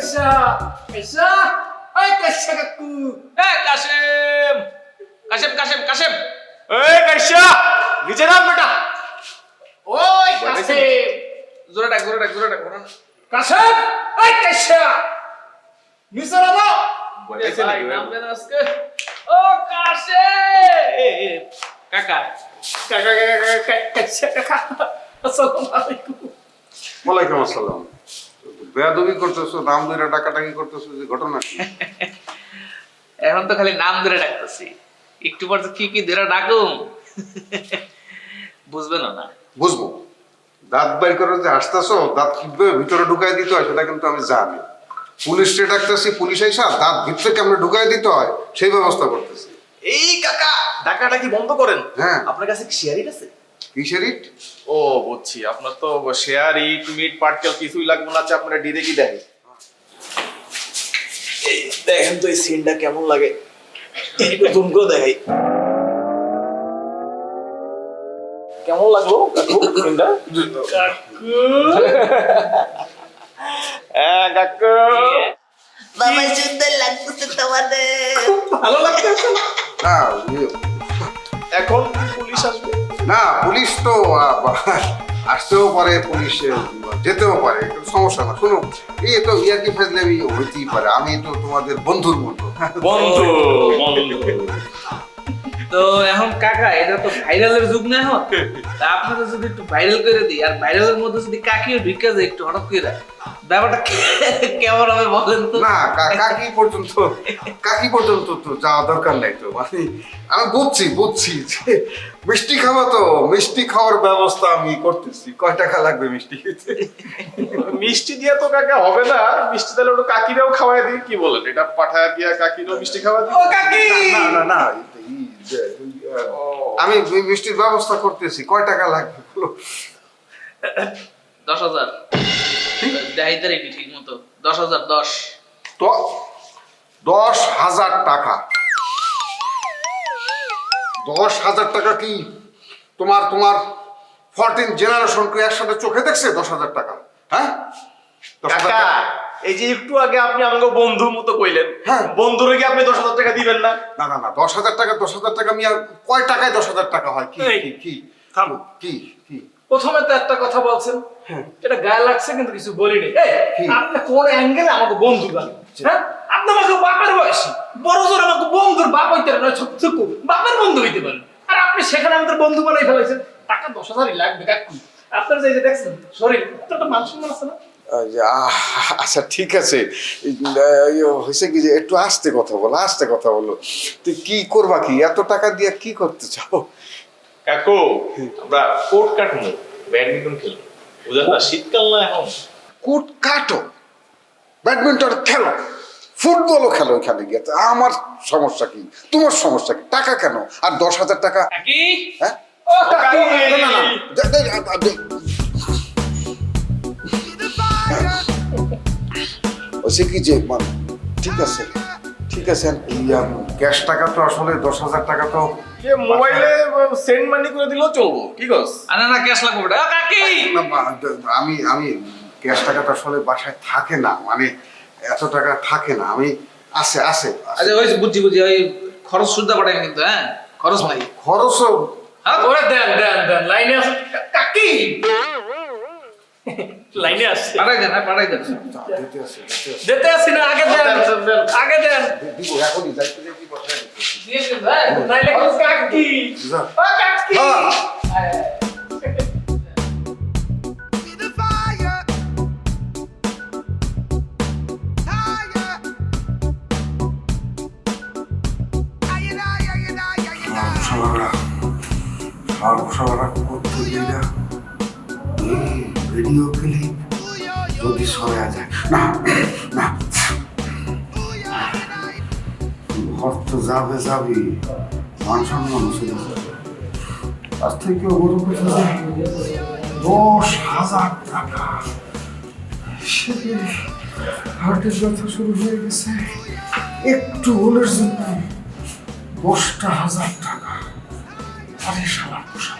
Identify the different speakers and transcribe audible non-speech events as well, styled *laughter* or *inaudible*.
Speaker 1: কাইসা কাইসা ওই কাইসা কাকু
Speaker 2: এ কাশেম কাশেম কাশেম কাশেম
Speaker 3: এই কাইসা নিচে নাম বেটা।
Speaker 1: ওই কাসেম
Speaker 2: জোরে ডাক জোরে ডাক জোরে ডাক ডাক।
Speaker 1: কাসেম ওই কাইসা নিচে নামো।
Speaker 2: এ ভাই, নামবে না আজকে? ও কাশেম কাকা
Speaker 1: কাকা কাকা কাকা কাকা। আসসালামু আলাইকুম।
Speaker 4: ওয়ালাইকুম আসসালাম। বেয়াদবি করতেছো নাম ধরে ডাকাডাকি করতেছো যে ঘটনা *laughs*
Speaker 2: এখন তো খালি নাম ধরে ডাকতেছি। একটু পর কি কি ধরে ডাকুম? *laughs* বুঝবেন না
Speaker 4: বুঝব। দাঁত বাইর করে যে আসতেছো দাঁত কীভাবে ভিতরে ঢুকাই দিতে হয় সেটা কিন্তু আমি জানি। পুলিশকে ডাকতেছি পুলিশ আইসা দাঁত ভিতরে কেমন ঢুকাই দিতে হয় সেই ব্যবস্থা করতেছি।
Speaker 3: এই কাকা ডাকাটা কি বন্ধ করেন।
Speaker 4: হ্যাঁ।
Speaker 3: আপনার কাছে কি শেয়ারিট আছে?
Speaker 4: কিসের ইট
Speaker 3: ও বুঝছি। আপনার তো শেয়ার ইট মিট পার্টিকেল কিছুই লাগবে না আছে আপনারা ডিরেক্টই দেখে এই দেখেন তো এই সিনটা কেমন লাগে। একটু জুম করে দেখাই। কেমন লাগল কাকু সিনটা হ্যাঁ কাকু।
Speaker 5: বাবা সুন্দর লাগতেছে তোমাদের।
Speaker 3: ভালো লাগতেছে না? এখন পুলিশ আসবে।
Speaker 4: না পুলিশ তো *laughs* আসতেও পারে পুলিশ যেতেও পারে একটু সমস্যা না। শুনো এই তো ইয়ার্কি ফাজলামি হইতেই পারে আমি তো তোমাদের বন্ধুর মতো।
Speaker 3: বন্ধু *laughs* বন্ধু।
Speaker 2: তো এখন কাকা এটা তো ভাইরালের যুগ না এখন। তা আপনারা যদি একটু ভাইরাল করে দিই আর ভাইরালের মধ্যে যদি কাকিও ঢুকে যায় একটু হঠাৎ করে ব্যাপারটা কেমন হবে বলেন তো?
Speaker 4: না কাকি পর্যন্ত কাকি পর্যন্ত তো যাওয়া দরকার নাই তো। মানে আমি বুঝছি বুঝছি। মিষ্টি খাওয়া তো মিষ্টি খাওয়ার ব্যবস্থা আমি করতেছি। কয় টাকা লাগবে মিষ্টি? খেতে
Speaker 3: মিষ্টি দিয়ে তো কাকা হবে না। মিষ্টি তাহলে ওটা কাকিরাও খাওয়াই দিই। কি বলেন? এটা পাঠায় দিয়া কাকিরাও মিষ্টি খাওয়া দিই?
Speaker 2: কাকি!
Speaker 4: না না না আমি মিষ্টির ব্যবস্থা করতেছি। কয় টাকা লাগবে? বলো।
Speaker 2: দশ হাজার। ঠিক? মতো দশ হাজার দশ।
Speaker 4: তো দশ হাজার টাকা। দশ হাজার টাকা কি? তোমার তোমার ফোরটিন জেনারেশনকে একসাথে চোখে দেখছে? দশ হাজার টাকা। হ্যাঁ? দশ হাজার টাকা?
Speaker 3: এই যে একটু আগে আপনি আমাকে বন্ধুর মতো কইলেন
Speaker 4: হ্যাঁ।
Speaker 3: বন্ধুরে কি আপনি দশ হাজার টাকা দিবেন না?
Speaker 4: না না না দশ হাজার টাকা দশ হাজার টাকা আমি আর কয় টাকায় দশ হাজার টাকা হয়? কি
Speaker 1: এই,
Speaker 4: কি কি?
Speaker 1: থামো।
Speaker 4: কি কি?
Speaker 1: প্রথমে তো একটা কথা বলছেন এটা গায়ে লাগছে কিন্তু কিছু বলিনি। এই
Speaker 4: কি?
Speaker 1: আপনি কোন অ্যাঙ্গেলে আমাকে বন্ধু বানেন? হ্যাঁ? আপনি আমাকে বাপের বয়সী। বড় জোর আমাকে বন্ধুর বাপ হইতে পারে না ছোট বাপের বন্ধু হইতে পারেন আর আপনি সেখানে আমাদের বন্ধু বানাই ফেলাইছেন। টাকা দশ হাজারই লাগবে কাকু আপনার যে এই যে দেখছেন শরীর আপনার একটা মান সম্মান আছে না?
Speaker 4: আহ, আচ্ছা ঠিক আছে। হয়েছে কি যে একটু আস্তে কথা বলো আস্তে কথা বলো। তুই কি করবা কি? এত টাকা দিয়ে কি করতে চাও?
Speaker 3: কাকু আমরা কোর্ট কাটবো ব্যাডমিন্টন খেলব। বুঝলেন না শীতকাল না এখন।
Speaker 4: কোট কাটো ব্যাডমিন্টন খেলো ফুটবলও খেলো এখানে গিয়ে। আমার সমস্যা কি? তোমার সমস্যা কি? টাকা কেন? আর দশ হাজার টাকা? হ্যাঁ? না, না, না, হয়েছে কি যে মানে? ঠিক আছে ঠিক আছে ক্যাশ টাকা তো আসলে দশ হাজার টাকা তো
Speaker 3: যে মোবাইলে সেন্ড মানি করে দিলেও চলবো কি কস?
Speaker 2: আরে না ক্যাশ লাগবে ওটা। কাকি!
Speaker 4: না, আমি আমি ক্যাশ টাকা তো আসলে বাসায় থাকে না মানে এত টাকা থাকে না আমি আছে আছে
Speaker 2: আচ্ছা ওই বুঝছি বুঝছি ওই খরচ সুদ্ধা পাঠাই কিন্তু হ্যাঁ? খরচ নাই।
Speaker 4: খরচও
Speaker 2: হ্যাঁ?
Speaker 1: ওরে দেন দেন দেন লাইনে আছে কাকি! লাইনে আসছে
Speaker 2: পাঠাই দেন হ্যাঁ পাঠাই দেন।
Speaker 1: যেতে আসি না আগে দেন আগে দেন
Speaker 4: দিব এখনই যাইতে যাইতে পাঠাই।
Speaker 2: দিয়ে দিন ভাই
Speaker 1: নাইলে কাকি ও কাকি
Speaker 4: হ্যাঁ। শালারা শালারা করতে দিলা? এই ভিডিও ক্লিপ। যদি সরা যায়। না না। ঘর তো যাবে, যাবি। মান সম্মান ছিল তার থেকে যে দশ হাজার টাকা। হার্টের ব্যথা শুরু হয়ে গেছে। একটু হলের জন্য দশটা হাজার টাকা। আরে শালা পোষা